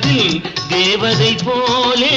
மார்பில் தேவதை போலே